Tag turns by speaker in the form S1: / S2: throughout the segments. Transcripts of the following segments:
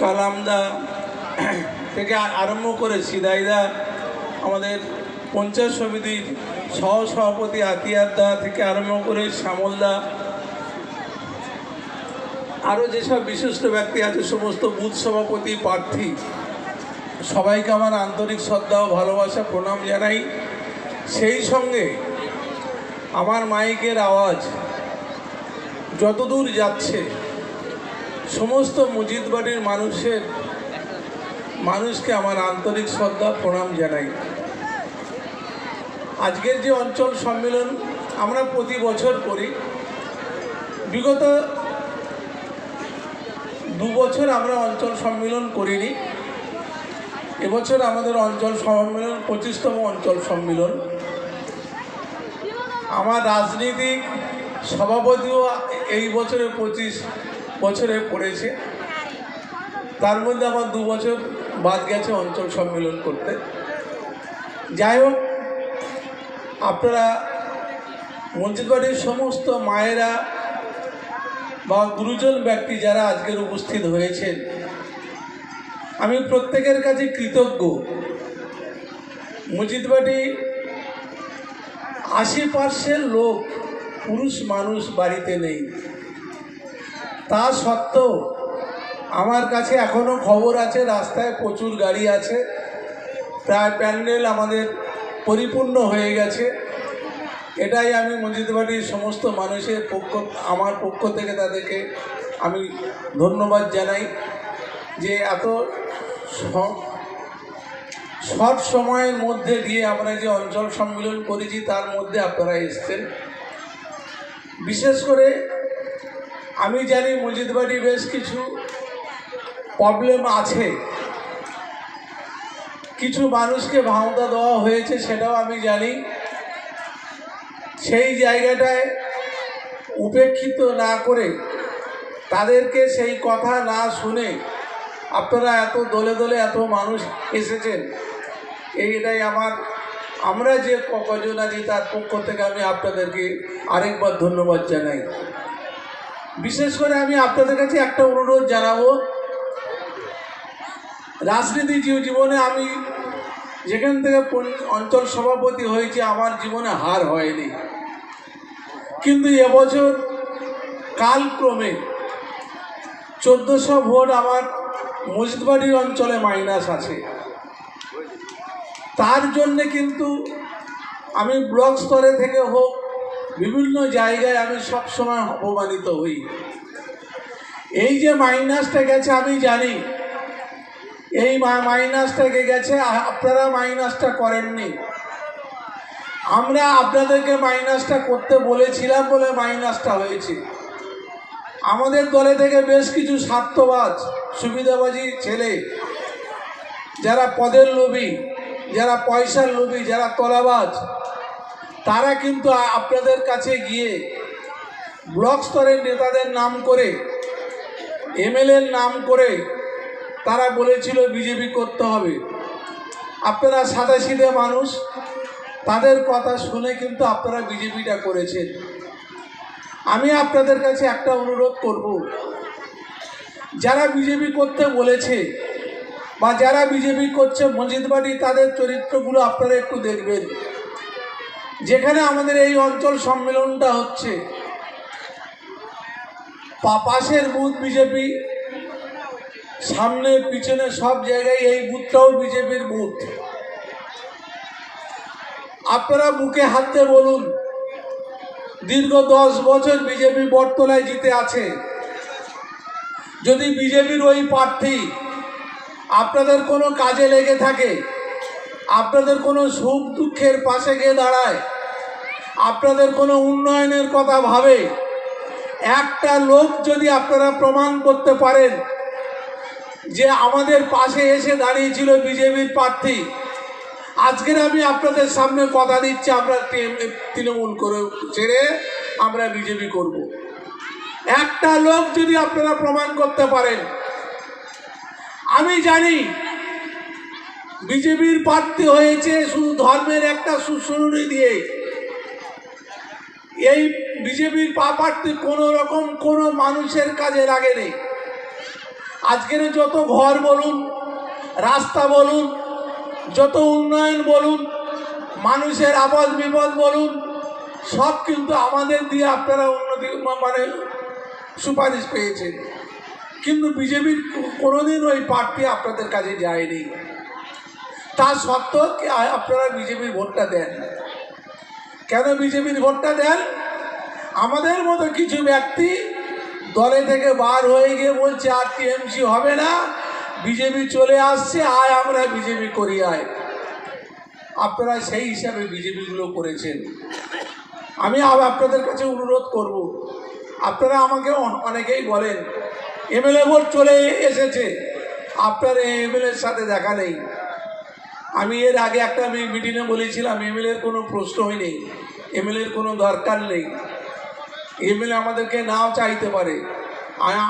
S1: কালামদা থেকে আরম্ভ করে সিদাইদা, আমাদের পঞ্চায়েত সমিতির সহ সভাপতি আতিয়ারদা থেকে আরম্ভ করে শ্যামলদা আরও যেসব বিশিষ্ট ব্যক্তি আছে, সমস্ত বুথ সভাপতি, প্রার্থী, সবাইকে আমার আন্তরিক শ্রদ্ধা ও ভালোবাসা, প্রণাম জানাই। সেই সঙ্গে আমার মাইকের আওয়াজ যতদূর যাচ্ছে সমস্ত মসজিদ বাড়ির মানুষের মানুষকে আমার আন্তরিক শ্রদ্ধা, প্রণাম জানাই। আজকের যে অঞ্চল সম্মেলন আমরা প্রতি বছর করি। বিগত দু বছর আমরা অঞ্চল সম্মেলন করিনি। এবছর আমাদের অঞ্চল সম্মেলন, পঁচিশতম অঞ্চল সম্মেলন। আমার রাজনীতিক সভাপতিও এই বছরে পঁচিশ বছরে পড়েছে। তার মধ্যে আমার দু বছর বাদ গেছে অঞ্চল সম্মেলন করতে। যাই হোক, আপনারা মসজিদ সমস্ত মায়েরা বা গুরুজন ব্যক্তি যারা আজকের উপস্থিত হয়েছেন, আমি প্রত্যেকের কাছে কৃতজ্ঞ। মসজিদবাড়ি আশি পার্সেন্ট লোক পুরুষ মানুষ বাড়িতে নেই। তা সত্ত্বেও আমার কাছে এখনও খবর আছে, রাস্তায় প্রচুর গাড়ি আছে। প্রায় প্যান্ডেল আমাদের পরিপূর্ণ হয়ে গেছে। এটাই আমি মসজিদবাড়ির সমস্ত মানুষের পক্ষ, আমার পক্ষ থেকে তাদেরকে আমি ধন্যবাদ জানাই যে এত সব সময়ের মধ্যে দিয়ে আমরা যে অঞ্চল সম্মেলন করেছি, তার মধ্যে আপনারা এসছেন। বিশেষ করে আমি জানি মসজিদবাড়ি বেশ কিছু প্রবলেম আছে। কিছু মানুষকে ভাওতা দেওয়া হয়েছে, সেটাও আমি জানি। সেই জায়গাটায় উপেক্ষিত না করে তাদেরকে সেই কথা না শুনে আপনারা এত দলে দলে এত মানুষ এসেছেন এইটাই আমার, আমরা যে কজন আছি তার পক্ষ থেকে আমি আপনাদেরকে আরেকবার ধন্যবাদ জানাই। বিশেষ করে আমি আপনাদের কাছে একটা অনুরোধ জানাব। রাজনীতি জীবনে আমি যেখান থেকে অঞ্চল সভাপতি হয়েছে, আমার জীবনে হার হয়নি। কিন্তু এবছর কালক্রমে চোদ্দোশো ভোট আমার মসজিদবাড়ির অঞ্চলে মাইনাস আছে। তার জন্যে কিন্তু আমি ব্লক স্তরে থেকে হোক বিভিন্ন জায়গায় আমি সবসময় অপমানিত হই। এই যে মাইনাসটা গেছে, আমি জানি। এই মাইনাসটাকে গেছে আপনারা মাইনাসটা করেননি। আমরা আপনাদেরকে মাইনাসটা করতে বলেছিলাম বলে মাইনাসটা হয়েছে। আমাদের দলে থেকে বেশ কিছু স্বার্থবাজ, সুবিধাবাজি ছেলে, যারা পদের লোভী, যারা পয়সার লোভী, যারা তলাবাজ তারা কিন্তু আপনাদের কাছে গিয়ে ব্লক স্তরের নেতাদের নাম করে, এমএলএর নাম করে তারা বলেছিল বিজেপি করতে হবে। আপনারা সাদা সিধে মানুষ, তাদের কথা শুনে কিন্তু আপনারা বিজেপিটা করেছেন। আমি আপনাদের কাছে একটা অনুরোধ করব, যারা বিজেপি করতে বলেছে বা যারা বিজেপি করছে মসজিদবাড়ি তাদের চরিত্রগুলো আপনারা একটু দেখবেন। যেখানে আমাদের এই অঞ্চল সম্মেলনটা হচ্ছে পাশের বুথ বিজেপি, সামনে, পিছনে সব জায়গায় এই বুথটাও বিজেপির বুথ। আপনারা বুকে হাত বলুন, দীর্ঘ দশ বছর বিজেপি বটতলায় জিতে আছে। যদি বিজেপির ওই প্রার্থী আপনাদের কোনো কাজে লেগে থাকে আপনাদের কোনো সুখ দুঃখের পাশে গিয়ে দাঁড়ায় আপনাদের কোনো উন্নয়নের কথা ভাবে একটা লোক যদি আপনারা প্রমাণ করতে পারেন যে আমাদের পাশে এসে দাঁড়িয়েছিল বিজেপির প্রার্থী, আজকের আমি আপনাদের সামনে কথা দিচ্ছি, আমরা তৃণমূল করে ছেড়ে আমরা বিজেপি করব। একটা লোক যদি আপনারা প্রমাণ করতে পারেন, আমি জানি বিজেপির প্রার্থী হয়েছে শুধু ধর্মের একটা সুশ্রুণি দিয়ে। এই বিজেপির প্রার্থী কোনো রকম কোনো মানুষের কাজে লাগেনি। আজকের যত ঘর বলুন, রাস্তা বলুন, যত উন্নয়ন বলুন, মানুষের আবাস বিপদ বলুন, সব কিন্তু আমাদের দিয়ে আপনারা উন্নতি মানে সুপারিশ পেয়েছেন। কিন্তু বিজেপির কোনোদিন ওই প্রার্থী আপনাদের কাছে যায়নি। তা সত্ত্বেও আপনারা বিজেপির ভোটটা দেন? কেন বিজেপির ভোটটা দেন? আমাদের মতো কিছু ব্যক্তি দলে থেকে বার হয়ে গিয়ে বলছে, আর টিএমসি হবে না, বিজেপি চলে আসছে, আয় আমরা বিজেপি করি, আয়। আপনারা সেই হিসাবে বিজেপিগুলো করেছেন। আমি আপনাদের কাছে অনুরোধ করব, আপনারা আমাকে অনেকেই বলেন, এমএলএ ভোট চলে এসেছে। আপনার এমএলএর সাথে দেখা নেই। আমি এর আগে একটা মিটিংয়ে বলেছিলাম এমএলএর কোনো প্রশ্ন নেই এমএলএর কোনো দরকার নেই। এমএলএ আমাদেরকে নাও চাইতে পারে।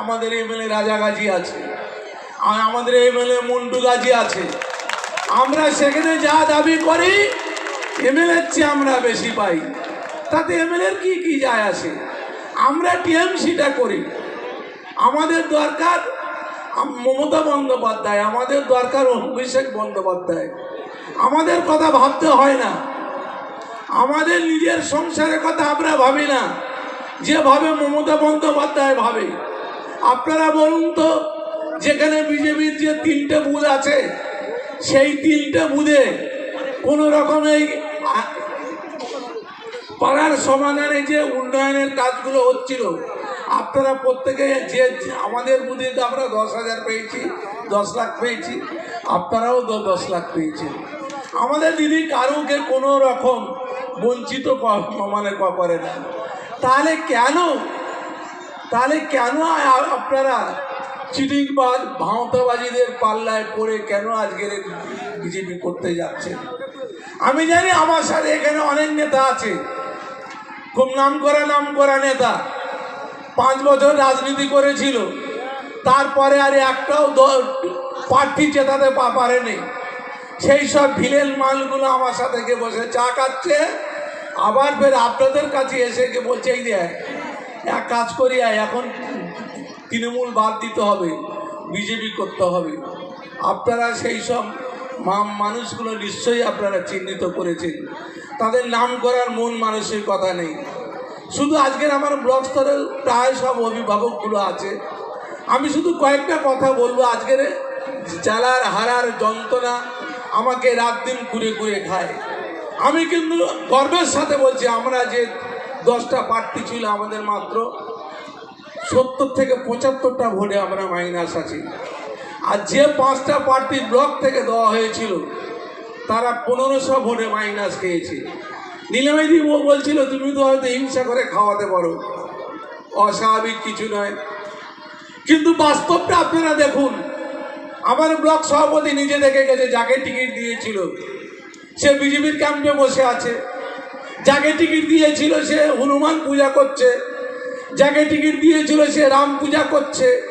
S1: আমাদের এমএলএ রাজা গাজী আছে। আর আমাদের এমএলএ মন্টু গাজী আছে। আমরা সেখানে যা দাবি করি এমএলএর চেয়ে আমরা বেশি পাই। তাতে এমএলএর কি কি যায় আসে? আমরা টিএমসিটা করি। আমাদের দরকার মমতা বন্দ্যোপাধ্যায়, আমাদের দরকার অভিষেক বন্দ্যোপাধ্যায়। আমাদের কথা ভাবতে হয় না। আমাদের নিজের সংসারের কথা আমরা ভাবি না। যেভাবে মমতা বন্দ্যোপাধ্যায় ভাবে। আপনারা বলুন তো, যেখানে বিজেপির যে তিনটে বুধ আছে, সেই তিনটে বুথে কোনো রকমের আ- পাড়ার সমাধানে যে উন্নয়নের কাজগুলো হচ্ছিল আপনারা প্রত্যেকে যে আমাদের বুঝে আমরা দশ হাজার পেয়েছি, দশ লাখ পেয়েছি, আপনারাও দশ লাখ পেয়েছেন। আমাদের দিদি কারুকে কোনো রকম বঞ্চিত মানে করে না। তাহলে কেন? তাহলে কেন আপনারা চিটিংবাজ, ভাঁওতাবাজিদের পাল্লায় পড়ে কেন আজকের বিজেপি করতে যাচ্ছেন? আমি জানি আমার সাথে এখানে অনেক নেতা আছে। খুব নাম করা নাম করা নেতা। পাঁচ বছর রাজনীতি করেছিল। তারপরে আর একটাও প্রার্থী জেতাতে পা- পারেনি। সেই সব ভিলেন মালগুলো আমার সাথে গিয়ে বসে চা খাচ্ছে। আবার ফের আপনাদের কাছে এসে গিয়ে বলছে, এই দেখ, এক কাজ করি এখন তৃণমূল বাদ দিতে হবে, বিজেপি করতে হবে। আপনারা সেই সব মানুষগুলো নিশ্চয়ই আপনারা চিহ্নিত করেছেন। তাদের নাম করার মন মানুষের কথা নেই। শুধু আজকের আমার ব্লক স্তরে প্রায় সব অভিভাবকগুলো আছে। আমি শুধু কয়েকটা কথা বলব আজকের। জ্বালার হারার যন্ত্রণা আমাকে রাত দিন ঘুরে ঘুরে খায়। আমি কিন্তু গর্বের সাথে বলছি, আমরা যে দশটা প্রার্থী ছিল আমাদের মাত্র, সত্তর থেকে পঁচাত্তরটা ভোটে আমরা মাইনাস আছি। আর যে পাঁচটা প্রার্থী ব্লক থেকে দেওয়া হয়েছিল, তারা পনেরোশো ভোটে মাইনাস খেয়েছে। নীলামাইদি ও বলছিল, তুমি তো হয়তো হিংসা করে খাওয়াতে পারো। অস্বাভাবিক কিছু নয়। কিন্তু বাস্তবটা আপনারা দেখুন। আমার ব্লক সভাপতি নিজে দেখে গেছে, যাকে টিকিট দিয়েছিল। সে বিজেপির ক্যাম্পে বসে আছে। যাকে টিকিট দিয়েছিল, সে হনুমান পূজা করছে। যাকে টিকিট দিয়েছিল, সে রাম পূজা করছে।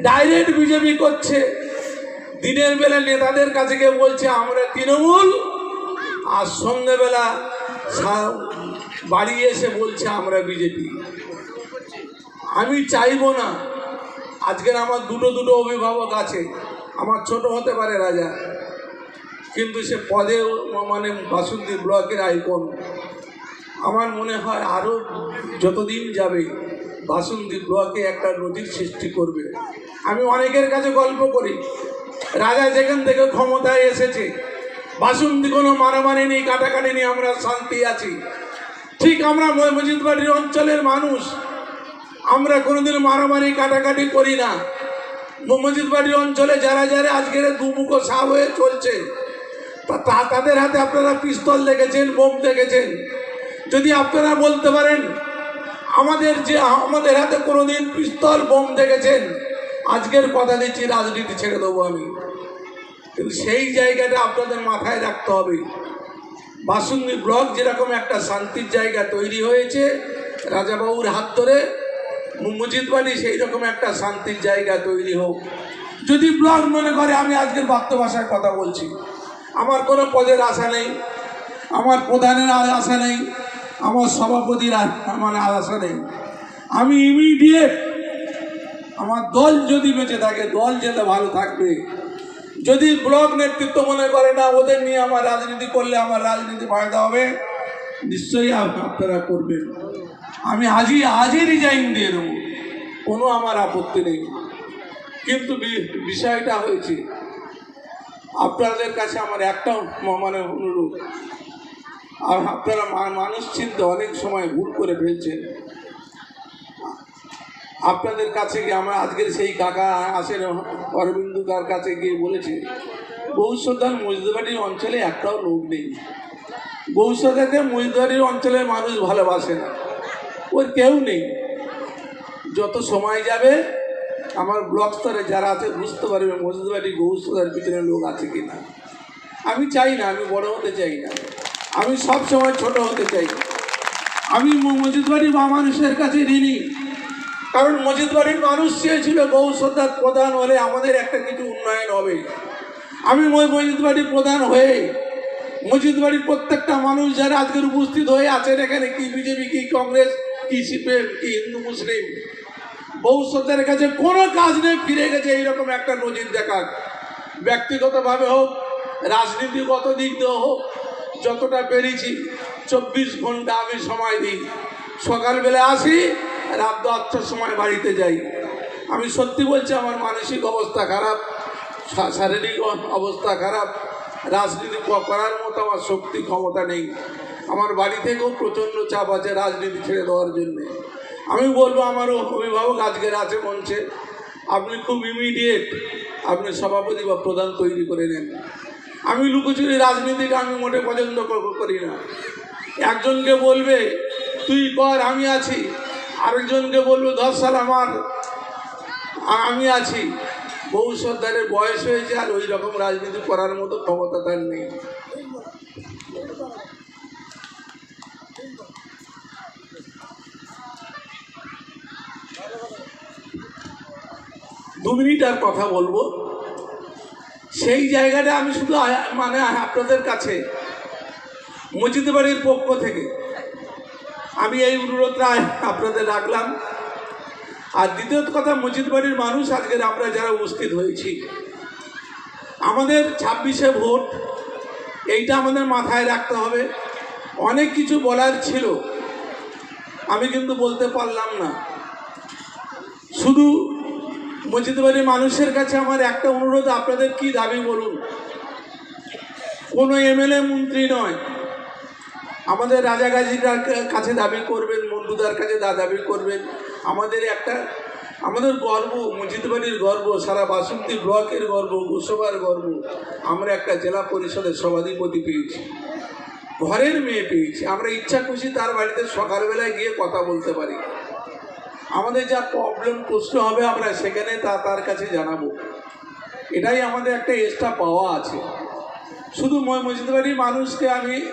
S1: ডাইরেক্ট বিজেপি করছে। দিনের বেলা নেতাদের কাছে গিয়ে বলছে, আমরা তৃণমূল আর সন্ধ্যেবেলা বাড়ি এসে বলছে, আমরা বিজেপি। আমি চাইব না। আজকের আমার দুটো দুটো অভিভাবক আছে। আমার ছোট হতে পারে রাজা, কিন্তু সে পদে মানে বাসন্তী ব্লকের আইকন। আমার মনে হয় আরও যতদিন যাবে, বাসন্তী ব্লকে একটা নদীর সৃষ্টি করবে। আমি অনেকের কাছে গল্প করি, রাজা যেখান থেকে ক্ষমতায় এসেছে বাসন্তী কোনো মারামারি নেই, কাটাকাটি নেই, আমরা শান্তি আছি। ঠিক আমরা মজিদবাড়ির অঞ্চলের মানুষ। আমরা কোনোদিন মারামারি, কাটাকাটি করি না। মজিদবাড়ি অঞ্চলে যারা যারা আজকের দুমুখো সাপ হয়ে চলছে তা- তাদের হাতে আপনারা পিস্তল দেখেছেন, বোম দেখেছেন। যদি আপনারা বলতে পারেন, আমাদের যে আমাদের হাতে কোনোদিন পিস্তল, বোম দেখেছেন, আজকের কথা দিচ্ছি, রাজনীতি ছেড়ে দেবো আমি। কিন্তু সেই জায়গাটা আপনাদের মাথায় রাখতে হবে। বাসন্তী ব্লক যেরকম একটা শান্তির জায়গা তৈরি হয়েছে, রাজাবাবুর হাত ধরে মুজিদবাড়ি সেই রকম একটা শান্তির জায়গা তৈরি হোক। যদি ব্লক মনে করে, আমি আজকের বাক্য ভাষায় কথা বলছি। আমার কোনো পদের আশা নেই, আমার প্রধানের আশা নেই, আমার সভাপতির মানে আশা নেই। আমি ইমিডিয়েট আমার দল যদি বেঁচে থাকে, দল যেতে ভালো থাকবে যদি ব্লক নেতৃত্ব মনে করে না, ওদের নিয়ে আমার রাজনীতি করলে আমার রাজনীতি ফায়দা হবে। নিশ্চয়ই আপ- আপনারা করবেন। আমি আজই আজই রিজাইন দিয়ে দেবো। কোনো আমার আপত্তি নেই। কিন্তু বিষয়টা হয়েছে, আপনাদের কাছে আমার একটা মানে অনুরোধ। আর আপনারা মানুষ চিনতে অনেক সময় ভুল করে ফেলছেন। আপনাদের কাছে গিয়ে, আমরা আজকের সেই কাকা আসেন, অরবিন্দু কার কাছে গিয়ে বলেছে গৌসদার মজদুবাড়ির অঞ্চলে একটাও লোক নেই। গৌসদাকে মজদুবাড়ির অঞ্চলের মানুষ ভালোবাসে না। ওর কেউ নেই। যত সময় যাবে, আমার ব্লক স্তরে যারা আছে, বুঝতে পারবে মজদুবাড়ি গৌসদার পিছনে লোক আছে কি না আমি চাই না, আমি বড় হতে চাই না। আমি সব সময় ছোট হতে চাই আমি মজিদবাড়ি বা মানুষের কাছে ঋণী। কারণ মজিদ বাড়ির মানুষ চেয়েছিল গৌসদার প্রধান হলে আমাদের একটা কিছু উন্নয়ন হবে। আমি ম- মজিদবাড়ির প্রধান হয়ে মজিদবাড়ির প্রত্যেকটা মানুষ যারা আজকের উপস্থিত হয়ে আছেন এখানে, কি বিজেপি, কি কংগ্রেস, কি সিপিএম কি হিন্দু, মুসলিম ভবিষ্যতের কাছে কোনো কাজ নেই, ফিরে গেছে এইরকম একটা নজির দেখার। ব্যক্তিগতভাবে হোক, রাজনীতিগত দিক দিয়ে হোক, যতটা পেরেছি, চব্বিশ ঘণ্টা আমি সময় দিই। সকালবেলা আসি রাত দশটার সময় বাড়িতে যাই। আমি সত্যি বলছি, আমার মানসিক অবস্থা খারাপ শারীরিক অবস্থা খারাপ, রাজনীতি করার মতো আমার শক্তি ক্ষমতা নেই। আমার বাড়ি থেকেও প্রচণ্ড চাপ আছে রাজনীতি ছেড়ে দেওয়ার জন্যে। আমি বলব আমার অভিভাবক আজকের আছে মঞ্চে আপনি খুব ইমিডিয়েট আপনি সভাপতি বা প্রধান তৈরি করে নেন। আমি লুকোচুরি রাজনীতিকে আমি মোটে পছন্দ করি না। একজনকে বলবে, তুই কর, আমি আছি। আরেকজনকে বলবে দশ সাল আমার, আমি আছি। বহু সর্দারের বয়স হয়েছে আর ওই রকম রাজনীতি করার মতো ক্ষমতা তার নেই। দু মিনিট আর কথা বলব। সেই জায়গাটা আমি শুধু মানে আপনাদের কাছে, মসজিদ বাড়ির পক্ষ থেকে আমি এই অনুরোধটা আপনাদের রাখলাম। আর দ্বিতীয়ত কথা, মসজিদ বাড়ির মানুষ আজকের আমরা যারা উপস্থিত হয়েছি, আমাদের ছাব্বিশে ভোট, এইটা আমাদের মাথায় রাখতে হবে। অনেক কিছু বলার ছিল, আমি কিন্তু বলতে পারলাম না। শুধু মসজিদ বাড়ির মানুষের কাছে আমার একটা অনুরোধ, আপনাদের কি দাবি বলুন? কোনো এমএলএ মন্ত্রী নয় আমাদের রাজা রাজাগাজির কাছে দাবি করবেন মন্ডুদার কাছে দা, দাবি করবেন। আমাদের একটা, আমাদের গর্ব মুজিদবাড়ির গর্ব, সারা বাসন্তী ব্লকের গর্ব, গোসবার গর্ব। আমরা একটা জেলা পরিষদের সভাধিপতি পেয়েছি। ঘরের মেয়ে পেয়েছি। আমরা ইচ্ছা খুশি তার বাড়িতে সকালবেলায় গিয়ে কথা বলতে পারি। আমাদের যা প্রবলেম প্রশ্ন হবে আমরা সেখানে তা তার কাছে জানাব। এটাই আমাদের একটা এক্সট্রা পাওয়া আছে। শুধু ম- মসজিদবাড়ির মানুষকে আমি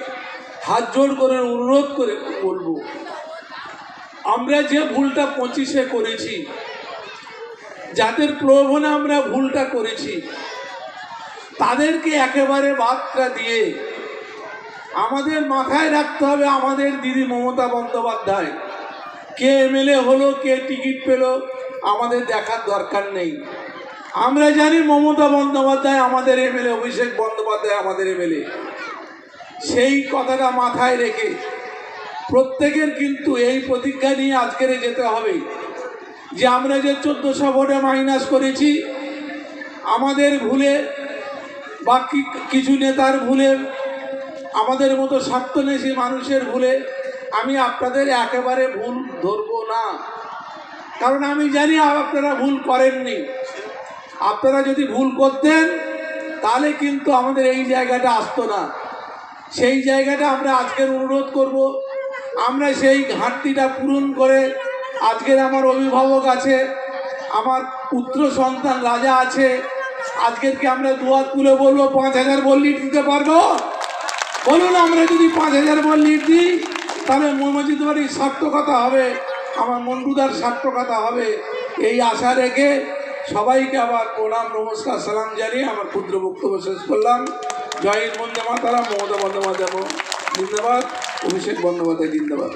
S1: হাত জোড় করে অনুরোধ করে বলব। আমরা যে ভুলটা পঁচিশে করেছি, যাদের প্রলোভনে আমরা ভুলটা করেছি, তাদেরকে একেবারে বাদটা দিয়ে আমাদের মাথায় রাখতে হবে আমাদের দিদি মমতা বন্দ্যোপাধ্যায়। কে এমএলএ হলো, কে টিকিট পেল, আমাদের দেখার দরকার নেই। আমরা জানি মমতা বন্দ্যোপাধ্যায় আমাদের এমএলএ, অভিষেক বন্দ্যোপাধ্যায় আমাদের এমএলএ। সেই কথাটা মাথায় রেখে প্রত্যেকের কিন্তু এই প্রতিজ্ঞা নিয়ে আজকের যেতে হবে যে আমরা যে চোদ্দোশো ভোটে মাইনাস করেছি, আমাদের ভুলে বা কিছু নেতার ভুলে, আমাদের মতো স্বার্থনেশী মানুষের ভুলে আমি আপনাদের একেবারে ভুল ধরবো না। কারণ আমি জানি আপনারা ভুল করেননি। আপনারা যদি ভুল করতেন, তাহলে কিন্তু আমাদের এই জায়গাটা আসতো না। সেই জায়গাটা আমরা আজকের অনুরোধ করব। আমরা সেই ঘাটতিটা পূরণ করে আজকের আমার অভিভাবক আছে, আমার পুত্র সন্তান রাজা আছে আজকের কি আমরা দুয়ার তুলে বলব, পাঁচ হাজার বল লিট দিতে পারব? বলুন আমরা যদি পাঁচ হাজার বল লিট দিই, তাহলে মসজিদ বাড়ির সার্থকতা হবে, আমার মন্ডুদার সার্থকতা হবে। এই আশা রেখে সবাইকে আবার প্রণাম, নমস্কার, সালাম জানিয়ে আমার ক্ষুদ্র বক্তব্য শেষ করলাম। জয় হিন্দ বন্দে মাতারাম মমতা বন্দ্যোপাধ্যায় জিন্দাবাদ অভিষেক বন্দ্যোপাধ্যায় জিন্দাবাদ।